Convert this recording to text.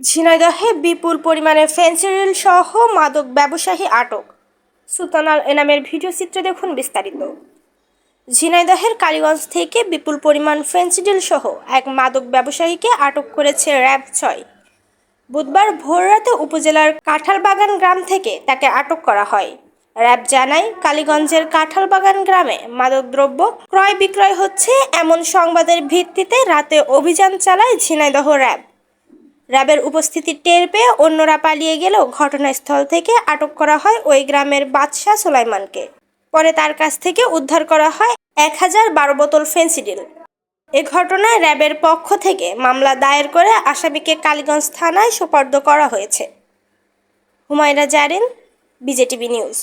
ঝিনাইদহে বিপুল পরিমাণে ফেন্সিডিল সহ মাদক ব্যবসায়ী আটক। সুলতানাল এনামের ভিডিও চিত্রে দেখুন বিস্তারিত। ঝিনাইদহের কালীগঞ্জ থেকে বিপুল পরিমাণ ফেন্সিডিল সহ এক মাদক ব্যবসায়ীকে আটক করেছে র্যাব ছয়। বুধবার ভোররাতে উপজেলার কাঁঠালবাগান গ্রাম থেকে তাকে আটক করা হয়। র্যাব জানায়, কালীগঞ্জের কাঁঠালবাগান গ্রামে মাদকদ্রব্য ক্রয় বিক্রয় হচ্ছে এমন সংবাদের ভিত্তিতে রাতে অভিযান চালায় ঝিনাইদহ র্যাব। র্যাবের উপস্থিতি টের পেয়ে অন্যরা পালিয়ে গেলেও ঘটনাস্থল থেকে আটক করা হয় ওই গ্রামের বাদশাহ সোলাইমানকে। পরে তার কাছ থেকে উদ্ধার করা হয় এক হাজার বারো বোতল ফেন্সিডিল। এ ঘটনায় র্যাবের পক্ষ থেকে মামলা দায়ের করে আসামিকে কালীগঞ্জ থানায় সোপর্দ করা হয়েছে। Humayra Zarin, BJTV news.